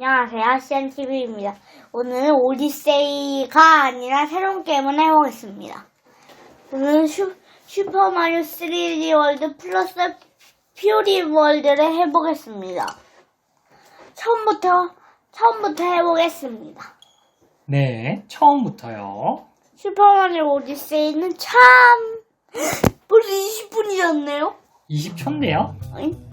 안녕하세요. CNTV입니다. 오늘은 오디세이가 아니라 새로운 게임을 해보겠습니다. 오늘은 슈, 슈퍼마리오 3D 월드 플러스 퓨리 월드를 해보겠습니다. 처음부터, 처음부터 해보겠습니다. 네, 처음부터요. 슈퍼마리오 오디세이는 참, 벌써 20분이 었네요? 20초인데요.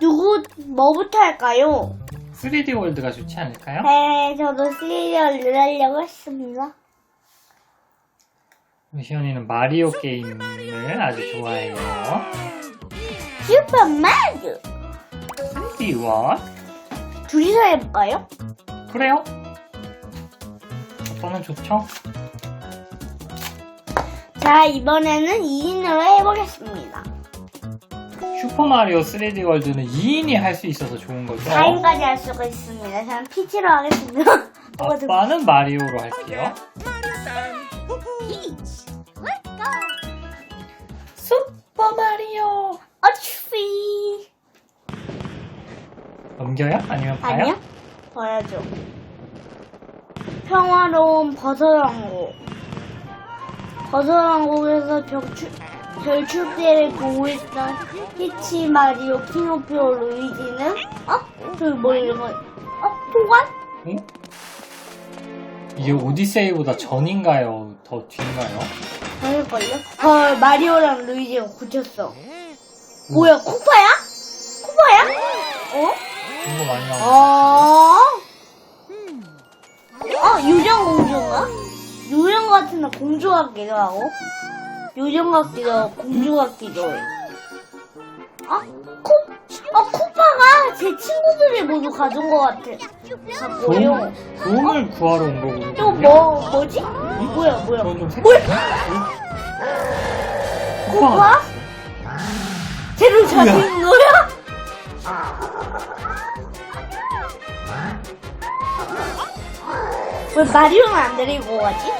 누구, 뭐부터 할까요? 3D 월드가 좋지 않을까요? 네, 저도 3D 월드를 하려고 했습니다. 시연이는 마리오 게임을 아주 좋아해요. 슈퍼마리오! 3D 월? 둘이서 해볼까요? 그래요? 저는 좋죠. 자, 이번에는 2인으로 해보겠습니다. 슈퍼마리오 3D 월드는 2인이 할 수 있어서 좋은 거죠. 4인까지 할 수가 있습니다. 저는 피치로 하겠습니다. 아빠는 마리오로 할게요. 슈퍼 마리오! 어취! 넘겨요? 아니면 봐요? 아니요? 봐야죠. 평화로운 버섯 왕국. 버섯 왕국에서 벽출, 별출대를 보호했던 피치, 마리오, 피노피오, 루이지는, 어? 저기 뭐 이런 거, 어? 통관? 응? 이게 오디세이보다 전인가요? 더 뒤인가요? 아닐걸요? 헐, 마리오랑 루이지가 고쳤어. 뭐야, 쿠파야? 쿠파야? 어? 좋은 거 많이 나오네. 어? 어, 요정 공주인가? 요정 같은 애 공주 같기도 하고. 요정 같기도 하고, 공주 같기도 해. 어? 코, 어, 쿠파가 제 친구들이 모두 가져온 것 같아. 같고요. 돈, 돈을 구하러 온 거거든요. 또 뭐, 뭐지? 뭐야, 뭐야. 그건 좀 색... 쿠파? 쟤를 잡힌 거야? 왜 마리오는 안 데리고 가지?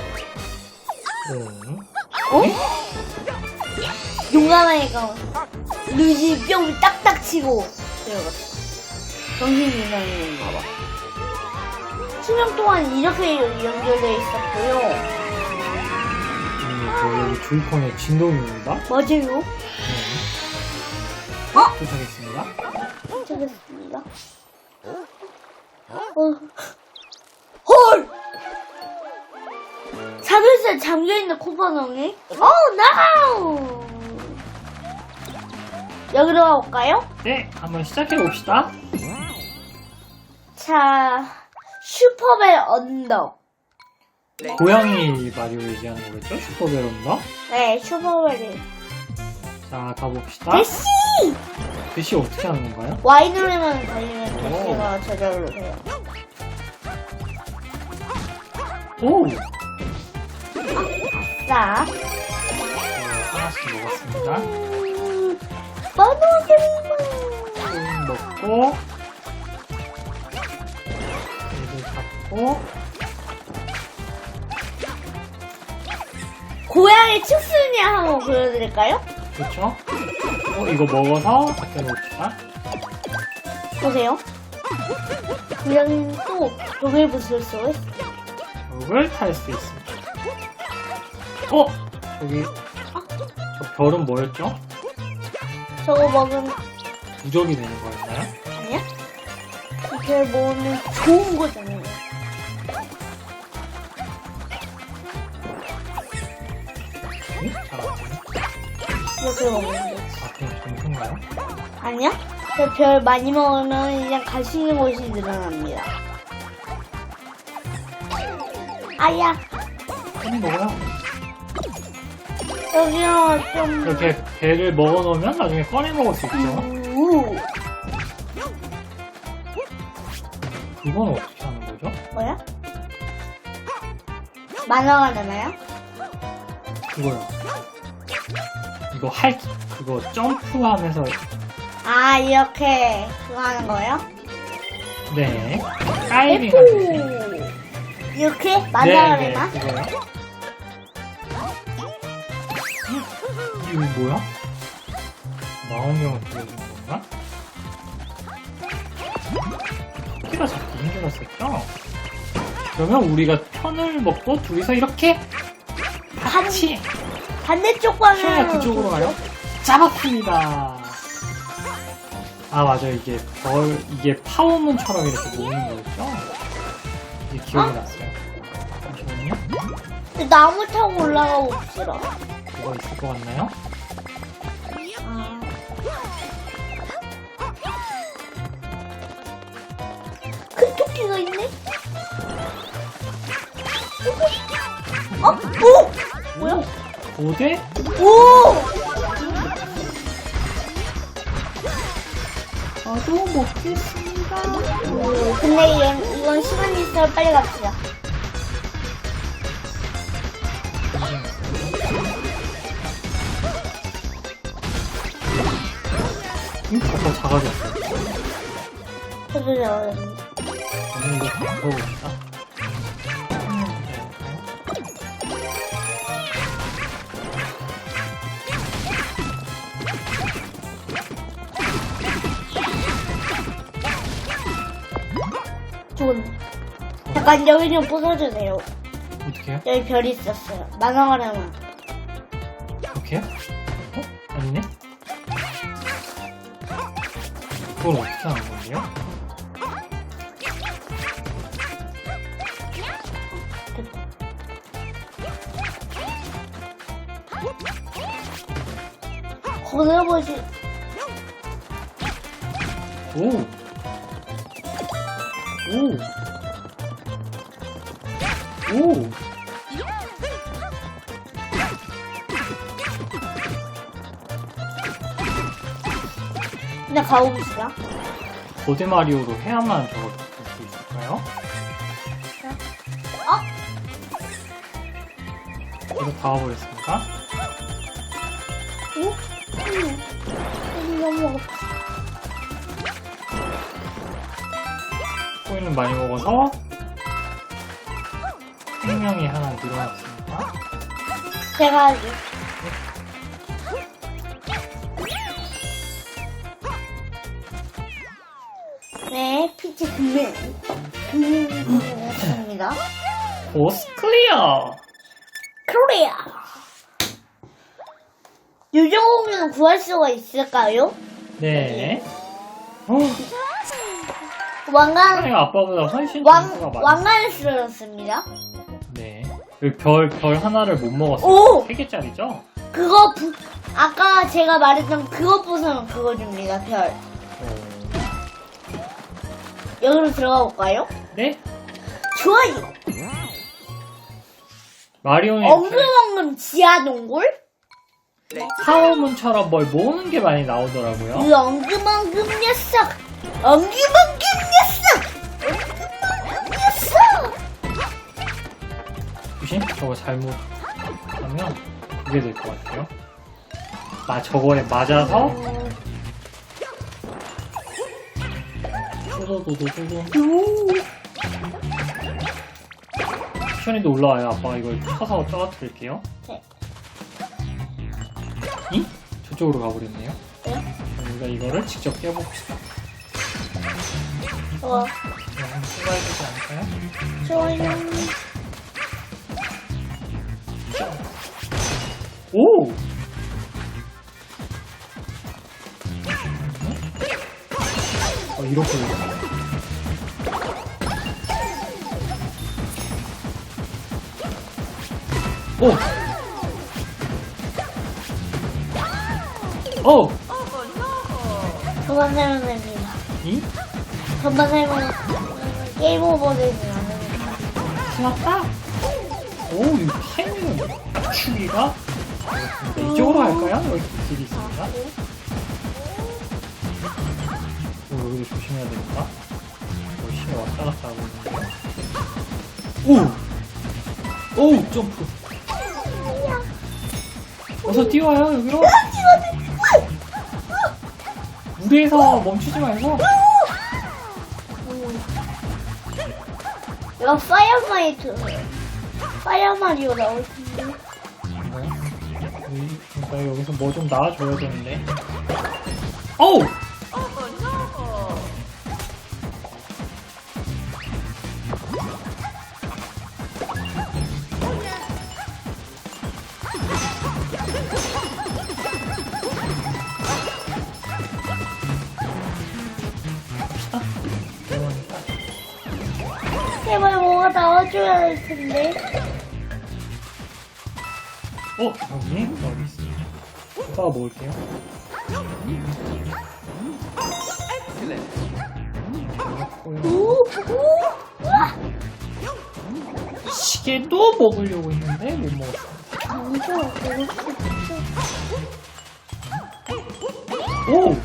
응. 어? 용감하니까 루이지 뿅 딱딱 치고 들어갔어. 정신 이상인가 봐. 수명 동안 이렇게 연결돼 있었고요. 음, 저 여기 조이콘의 진동입니다. 맞아요. 네. 어? 도착했습니다. 도착했습니다. 어. 헐! 자물쇠 잠겨있는 코바농이? 어, 나가요! 여기로 가볼까요? 네, 한번 시작해 봅시다. 자, 슈퍼벨 언덕. 고양이 마리오 얘기하는 거겠죠? 슈퍼베론더. 네, 슈퍼벨이. 자, 가봅시다. 대시! 대시 어떻게 하는 건가요? Y 누르면 달리면 대시가 저절로 돼요. 오! 자, 네, 하나씩 먹었습니다. 음, 먹고, 얘를 잡고, 고양이 춥스냐 한번 보여드릴까요? 그렇죠? 어, 이거 먹어서 아껴놓읍시다. 보세요. 고양이는 또 벽을 부술 수 있어요. 벽을 탈 수 있습니다. 어? 여기, 저 별은 뭐였죠? 저거 먹으면 부적이 되는 거였나요? 아니야? 이렇게 먹으면 좋은 거잖아요. 응? 잘안 되네. 이렇게 먹으면 돼. 아, 그럼 점수인가요? 아니야? 저 별 많이 먹으면 그냥 갈 수 있는 곳이 늘어납니다. 아야, 빨리 먹어요. 여기요 좀. 이렇게 배를 먹어놓으면 나중에 꺼내 먹을 수 있죠. 우 그건 어떻게 하는 거죠? 뭐야? 만화가 되나요? 그거요. 이거 할, 그거 점프하면서, 아 이렇게 그거 하는 거예요? 네. 다이빙 하듯이. 이렇게 만화가 네, 네, 되나? 그거요. 이거 뭐야? 망원경을 보여주는 건가? 토끼가 잡기 힘들었었죠? 그러면 우리가 편을 먹고 둘이서 이렇게 반, 같이 반대쪽 방향. 그쪽으로 가요? 잡았습니다. 아 맞아 이게 벌 이게 파워문처럼 이렇게 모으는 거였죠? 이게 기억이 어? 났어요. 잠시만요. 나무 타고 올라가 봅시다. 뭐가 있을 것 같나요? 어? 오! 뭐야? 고대? 오! 저도 먹겠습니다. 오, 근데 이건, 이건 시간이 있어요. 빨리 갑시다. 응? 더 작아졌어. 저도 잡아야겠네. 오늘 이거 바꿔봅시다. 좋은데. 잠깐 여기 좀 부숴주세요. 어떻게 해요? 여기 별이 있었어요. 만화가라면. 이렇게요? 어? 아니네? 그걸 어떻게 하는 건데요? 거들보시 오! 오! 오! 그냥 가봅시다. 거대 마리오로 해야만 저걸 볼수 있을까요? 어? 이거 다 와버렸습니까? 오? 음. 이거 먹어. 코인을 많이 먹어서 생명이 하나 늘어났습니다. 제가 아직. 네, 피치 금메. 금메입니다. 보스 클리어! 코리아. 유정공룡 구할 수가 있을까요? 네. 어, 왕관, 아빠보다 훨씬 왕, 점수가 많아. 왕관을 쓰였습니다. 네. 여기 별, 별 하나를 못 먹었어요. 오! 3개짜리죠? 그거 부, 아까 제가 말했던 그거 부수면 그거 줍니다, 별. 여기로 들어가 볼까요? 네? 좋아요. 마리오는 엉금엉금 지하 동굴? 파워문처럼 뭘 모으는 게 많이 나오더라고요. 그 엉금엉금 녀석! 엉금엉금 녀석! 엉금엉금 녀석! 조심, 저거 잘못하면 그게 될 것 같아요. 마, 저거에 맞아서 도도도도도도 쿠션이도 올라와요. 아빠가 이걸 쳐서 떨어뜨릴게요. 네. 이? 저쪽으로 가버렸네요. 네? 우리가 이거를 직접 깨봅시다. 어, 해봐야 되지 않을까요? 좋아요. 오! 어, 이렇게. 오! 오! 저만 살면 됩니다. 이? 저만 살면 게임 오버 되지 않으니까. 신났다? 오, 이 타이밍은 추기가? 이쪽으로 갈까요? 여기 길이 있습니다. 오, 여기도 조심해야 됩니다. 열심히 왔다 갔다 하고 있는데. 오! 오, 점프. 어서 뛰어와요, 여기로. 무대에서 멈추지 말고. 이거 파이어마이트. 파이어마리오 나오시는데. 여기, 그러니까 여기서 뭐 좀 나와줘야 되는데. 어우! 텐데. 어 여기 여기 있습니다. 오빠가 먹을게요. 오, 오, 와, 시계도 먹으려고 했는데 못 먹었어. 강조, 오!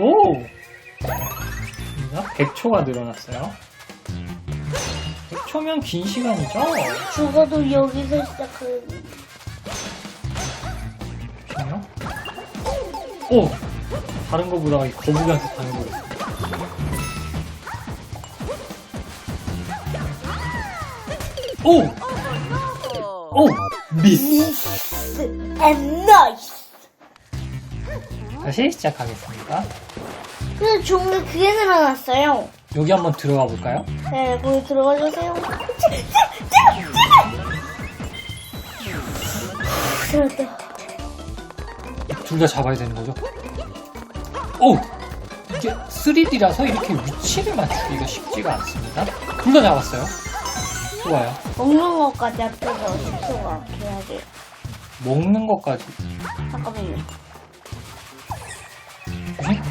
오! 우리가 100초가 늘어났어요. 100초면 긴 시간이죠? 죽어도 여기서 시작하는. 잠시만요. 오! 다른 거보다 이 거북이한테 다른 거. 오! 오! 미스! 미스 앤 나이스. 다시 시작하겠습니다. 근데 종류 그게 늘어났어요. 여기 한번 들어가 볼까요? 네, 거기 들어가 주세요. 들었다. 둘 다 잡아야 되는 거죠? 오! 이게 3D라서 이렇게 위치를 맞추기가 쉽지가 않습니다. 둘 다 잡았어요. 좋아요. 먹는 것까지 합쳐서 10초가 돼야 돼요. 먹는 것까지. 잠깐만요. 응?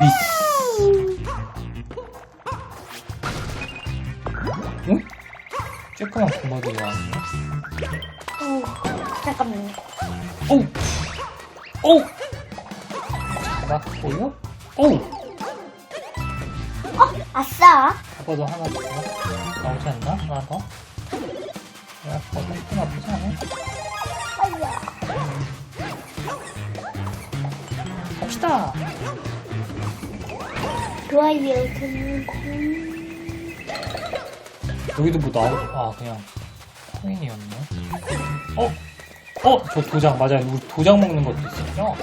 미스. 쬐끄만 고마들이 나왔네. 어, 잠깐만요. 오! 오! 잡았고요. 오! 어, 아싸. 잡아도 하나 더 나오지 않나? 하나 더? 야, 그거 좀 나쁘지 않아? 아야. 갑시다! 좋아요, 성공. 여기도 뭐 나오, 아, 그냥 코인이었네. 어? 어? 저 도장, 맞아요. 우리 도장 먹는 것도 있었죠?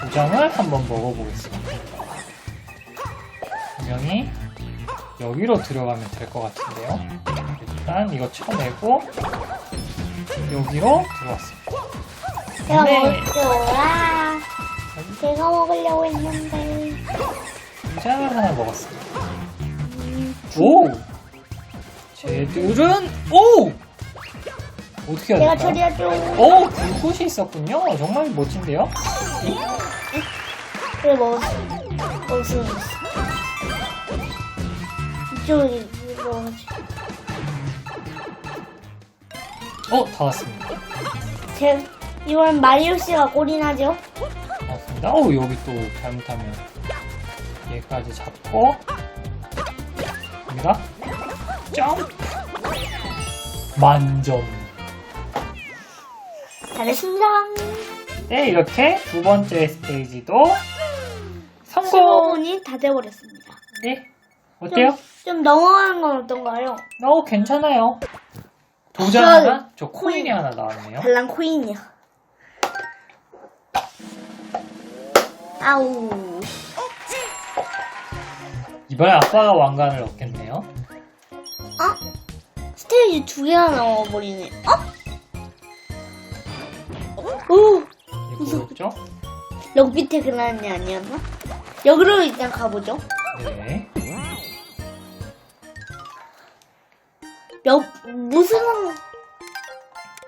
도장을 한번 먹어보겠습니다. 분명히 여기로 들어가면 될 것 같은데요. 일단 이거 쳐내고 여기로 들어왔습니다. 네. 먹을게요. 와. 제가 먹으려고 했는데. 도장을 하나 먹었습니다. 오! 쟤들은, 오! 어떻게 해야 제가 될까요? 처리하죠. 오, 불꽃이 있었군요. 정말 멋진데요? 그래, 먹었어. 먹었어. 이쪽에 먹어가지고. 어, 다 왔습니다. 제, 이번 마리오 씨가 꼴이 나죠? 맞습니다. 오, 여기 또 잘못하면 얘까지 잡고 여기다 점프 만점. 잘했습니다. 네, 이렇게 두 번째 스테이지도 성공. 15분이 다 돼버렸습니다. 네, 어때요? 좀, 좀 넘어가는 건 어떤가요? 어, 괜찮아요. 도장 헐. 하나, 저 코인이 하나 나왔네요. 달랑 코인이야. 아우. 이번에 아빠가 왕관을 얻겠네요. 어? 스테이지 두 개나 나와버리네. 어? 오! 이거 뭐였죠? 여기 밑에 그나는 애 아니었나? 여기로 일단 가보죠. 네. 여, 무슨,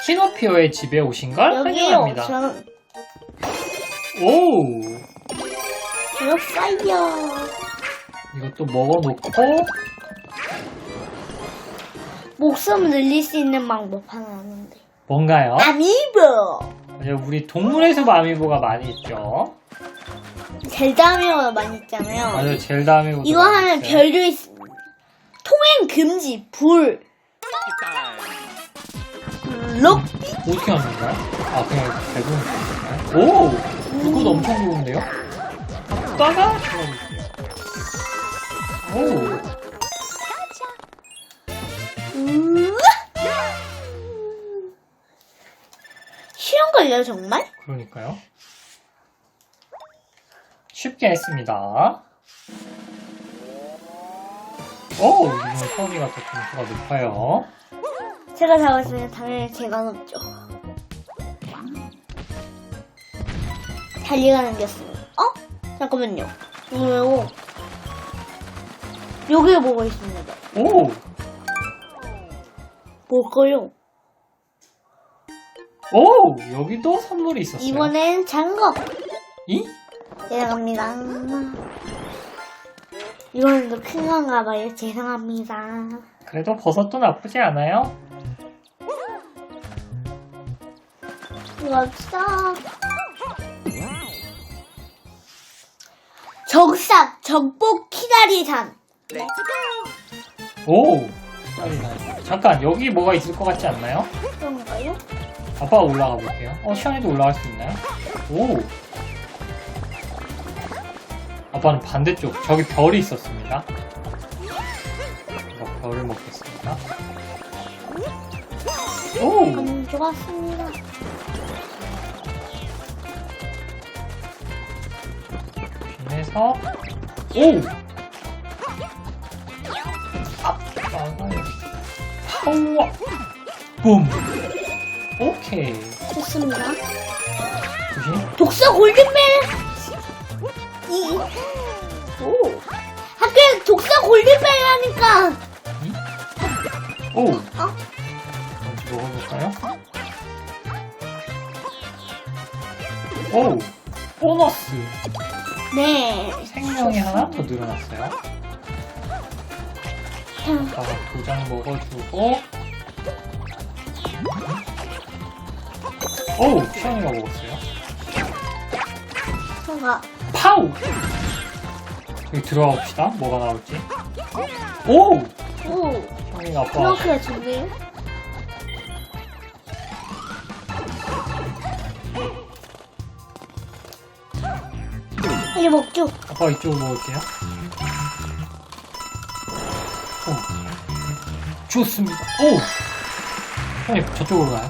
키노피오의 집에 오신 걸 여기요. 환영합니다. 저는, 오! 저녁 파이어. 이것도 먹어놓고 목숨 늘릴 수 있는 방법 하나 아는데. 뭔가요? 아미보! 맞아요. 우리 동물의 숲 아미보가 많이 있죠. 젤다 아미보가 많이 있잖아요. 맞아요. 젤다 아미보. 이거 하면 별도 있습니다. 통행 금지, 불, 록, 어떻게 하는 건가요? 아 그냥 되는 건가요? 오! 불꽃 엄청 좋은데요? 아빠가. 오! 쉬운 걸요, 정말? 그러니까요. 쉽게 했습니다. 오! 이번 서울이가 더 점수가 높아요. 제가 잡았으면 당연히 제가 높죠. 달리가 남겼습니다. 어? 잠깐만요. 이거 여기에 뭐가 있습니다. 오! 뭘까요? 오! 여기도 선물이 있었어요. 이번엔 장갑. 이? 내려갑니다. 이거는 더큰 건가 봐요. 죄송합니다. 그래도 버섯도 나쁘지 않아요? 갑시다. 적삭, 적복 키다리산. 오! 빨리 가. 잠깐, 여기 뭐가 있을 것 같지 않나요? 그런가요? 아빠가 올라가 볼게요. 어, 시원이도 올라갈 수 있나요? 오! 아빠는 반대쪽, 저기 별이 있었습니다. 이거 별을 먹겠습니다. 오! 안 좋았습니다. 조심해서, 오! 아, 나 파워! 붐! 오케이. 좋습니다. 조심. 독서 골든벨! 이, 오. 학교에 독서 골든벨 하니까, 이? 오! 어? 먼저 먹어볼까요? 오! 보너스! 네. 생명이 하나 더 늘어났어요. 아빠가 도장 먹어주고, 오! 시원이가 먹었어요. 뭔가, 파우! 여기 들어가 봅시다. 뭐가 나올지. 오! 오. 시원이가 아빠 그렇게 좋네요. 이제 먹죠. 아빠 이쪽으로 먹을게요. 좋습니다. 오! 형님, 저쪽으로 가요.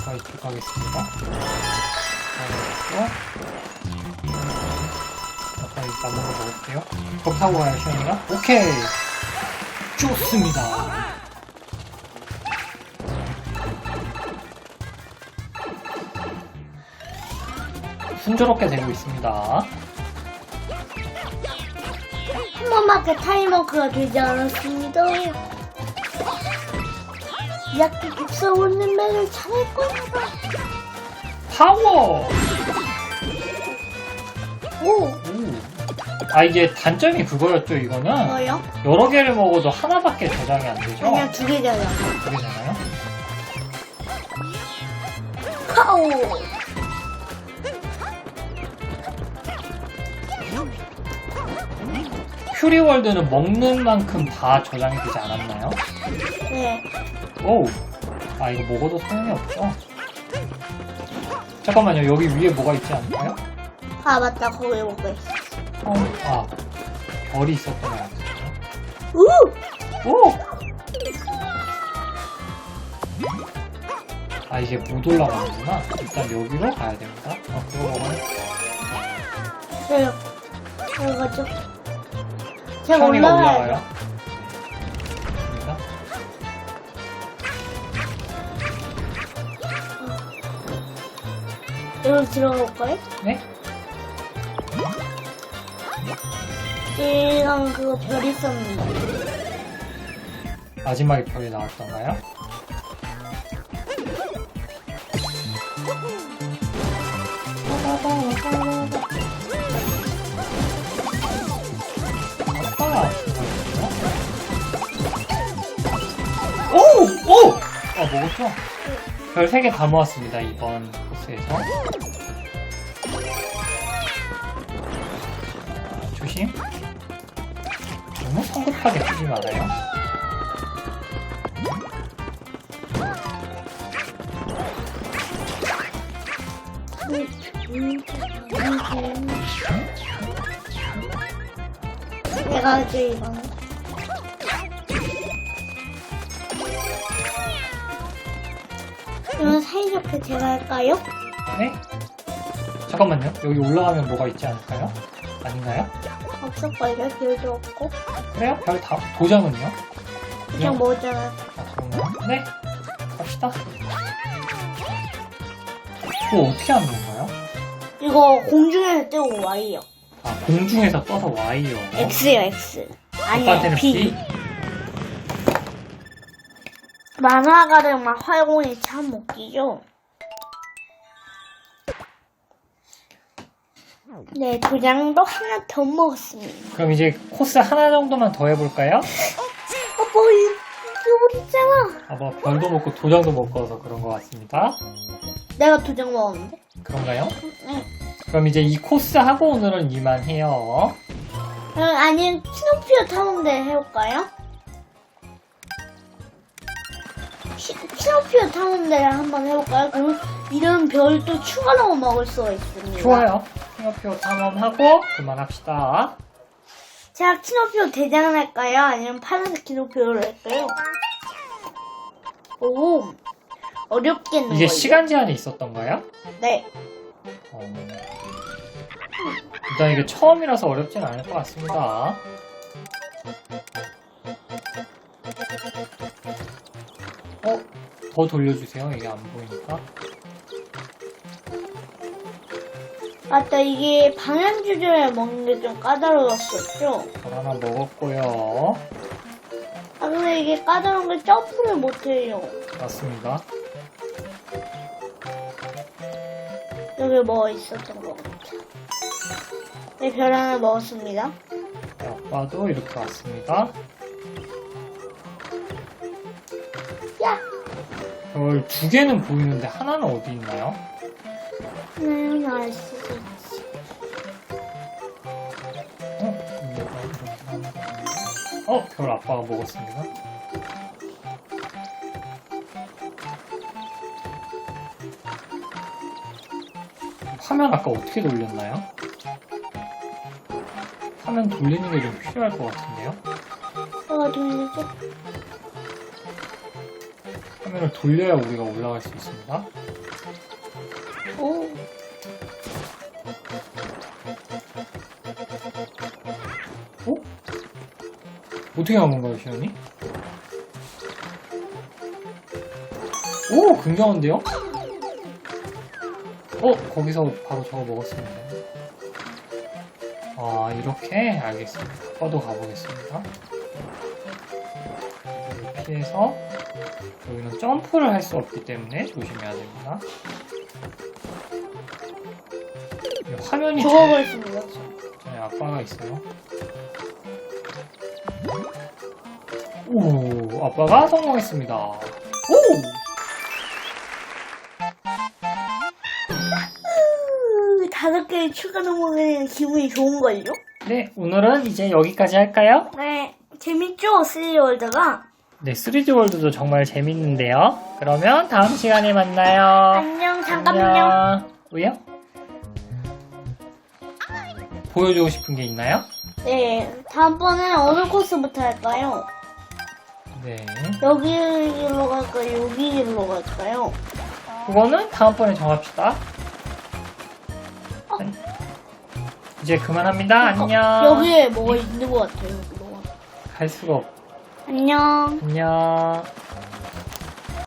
아빠 이쪽 가겠습니다. 가겠고. 아빠 이 남은 거 먹을게요. 거 타고 가요, 시원이가. 오케이! 좋습니다. 순조롭게 되고 있습니다. 한 번밖에 타이머크가 되지 않았습니다. 약간 독서 골든벨을 찾을 겁니다. 파워! 오. 오. 아 이게 단점이 그거였죠 이거는 뭐요? 여러 개를 먹어도 하나밖에 저장이 안 되죠? 그냥 두 개잖아. 그게 되나요? 카오. 퓨리월드는 먹는 만큼 다 저장이 되지 않았나요? 네. 오! 아 이거 먹어도 소용이 없죠? 잠깐만요 여기 위에 뭐가 있지 않을까요? 아 맞다 거기 먹고 있어. 어, 아 별이 것 같아요 우. 오! 아 이게 못 올라가는구나 일단 여기로 가야 됩니다 아 그거 먹어요? 네. 그래가지고 시원이가 올라가야 올라가요 돼. 됩니다. 여기 들어가 볼까요? 네? 이랑 그거 별 있었는데. 마지막에 별이 나왔던가요? 아, 먹었죠? 별 3개 다 모았습니다, 이번 코스에서. 조심. 너무 성급하게 쓰지 말아요. 내가 하죠 이거 사이좋게 제가 할까요? 네? 잠깐만요. 여기 올라가면 뭐가 있지 않을까요? 아닌가요? 없을걸요? 별도 없고. 그래요? 별 다, 도장은요? 그냥 뭐잖아. 아, 그런가요? 네. 갑시다. 그거 어떻게 하는 건가요? 이거 공중에서 뜨고 Y요. 아, 공중에서 떠서 Y요. X요, X. 아니요, 아빠한테는 B. B. 만화가를 막 활공이 참 웃기죠? 네, 도장도 하나 더 먹었습니다. 그럼 이제 코스 하나 정도만 더 해볼까요? 아빠, 이거 있잖아. 아, 뭐 별도 먹고 도장도 먹어서 그런 것 같습니다. 내가 도장 먹었는데? 그런가요? 응. 그럼 이제 이 코스 하고 오늘은 이만 해요. 응, 아니면 키노피오 타는데 해볼까요? 키, 키노피오 타는데 한번 해볼까요? 그럼 이런 별도 추가로 먹을 수가 있습니다. 좋아요. 핑어표 탐험하고 그만합시다. 제가 키노피오 대장을 할까요? 아니면 파란색 키노피오를 할까요? 오, 어렵겠는 이게? 시간 제한이 있었던가요? 네. 어... 일단 이게 처음이라서 어렵진 않을 것 같습니다. 어? 더 돌려주세요. 이게 안 보이니까. 맞다, 이게 방향 조절에 먹는 게 좀 까다로웠었죠? 전 하나 먹었고요. 아, 근데 이게 까다로운 게 점프를 못해요. 맞습니다. 여기 뭐 있었던 것 같아. 네, 별 하나 먹었습니다. 아빠도 이렇게 왔습니다. 야! 별두 개는 보이는데 하나는 어디 있나요? 네, 알 수도 어? 별 아빠가 먹었습니다. 화면 아까 어떻게 돌렸나요? 화면 돌리는 게 좀 필요할 것 같은데요? 뭐가 돌리죠? 화면을 돌려야 우리가 올라갈 수 있습니다. 오. 어떻게 한 건가요, 시연이? 오, 굉장한데요? 어, 거기서 바로 저거 먹었습니다. 아, 이렇게? 알겠습니다. 아빠도 가보겠습니다. 피해서, 여기는 점프를 할 수 없기 때문에 조심해야 됩니다. 이 화면이 죽어버렸습니다. 네, 아빠가 있어요. 오, 아빠가 성공했습니다. 오! 으, 다섯 개 추가 넘으면 기분이 좋은 걸요? 네, 오늘은 이제 여기까지 할까요? 네. 재밌죠? 스리월드가? 네, 3D 월드도 정말 재밌는데요. 그러면 다음 시간에 만나요. 안녕, 잠깐만요. 왜요? 보여주고 싶은 게 있나요? 네. 다음번에 어느 코스부터 할까요? 네. 여기로 갈까요? 여기로 갈까요? 그거는 다음번에 정합시다. 네. 이제 그만합니다. 안녕. 어, 여기에 뭐가 있는 것 같아요. 뭐가. 갈 수가 없. 안녕. 안녕.